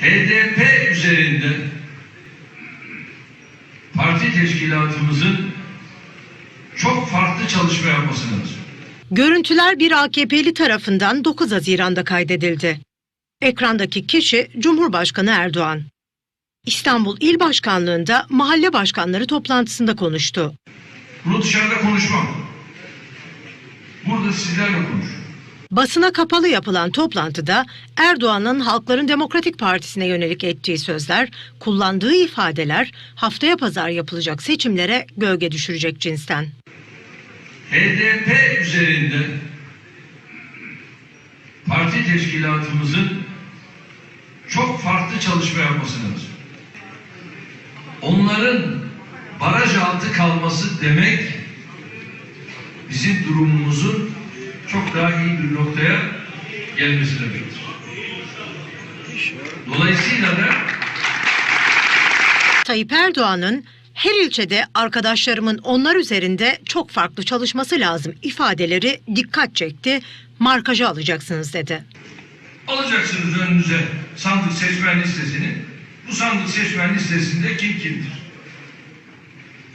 HDP üzerinde parti teşkilatımızın çok farklı çalışma yapması lazım. Görüntüler bir AKP'li tarafından 9 Haziran'da kaydedildi. Ekrandaki kişi Cumhurbaşkanı Erdoğan. İstanbul İl Başkanlığı'nda mahalle başkanları toplantısında konuştu. Bunu dışarıda konuşmam. Burada sizlerle konuşuyorum. Basına kapalı yapılan toplantıda Erdoğan'ın Halkların Demokratik Partisi'ne yönelik ettiği sözler, kullandığı ifadeler haftaya pazar yapılacak seçimlere gölge düşürecek cinsten. HDP üzerinde parti teşkilatımızın çok farklı çalışma yapması lazım. Onların baraj altı kalması demek bizim durumumuzun çok daha iyi bir noktaya gelmesi demektir. Dolayısıyla da Tayyip Erdoğan'ın her ilçede arkadaşlarımın onlar üzerinde çok farklı çalışması lazım ifadeleri dikkat çekti. Markajı alacaksınız dedi. alacaksınız önünüze sandık seçmen listesini. Bu sandık seçmen listesinde kim kimdir?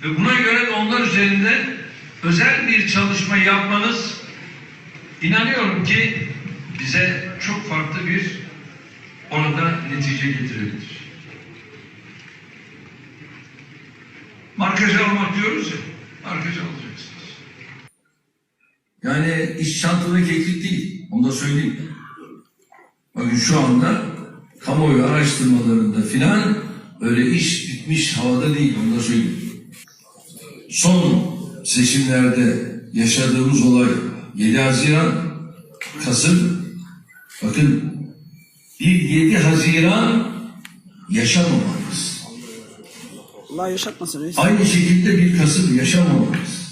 Ve buna göre de onlar üzerinde özel bir çalışma yapmanız inanıyorum ki bize çok farklı bir orada netice getirebilir. Markajı almak diyoruz ya, markajı alacaksınız. Yani iş çantalı keklik değil. Onu da söyleyeyim. Bakın şu anda kamuoyu araştırmalarında filan öyle iş bitmiş havada değil. Onu da söyleyeyim. Son seçimlerde yaşadığımız olay 7 Haziran, Kasım. Bakın bir 7 Haziran yaşamamalıyız. Allah yaşatmasın. Aynı şekilde bir Kasım yaşamamamız.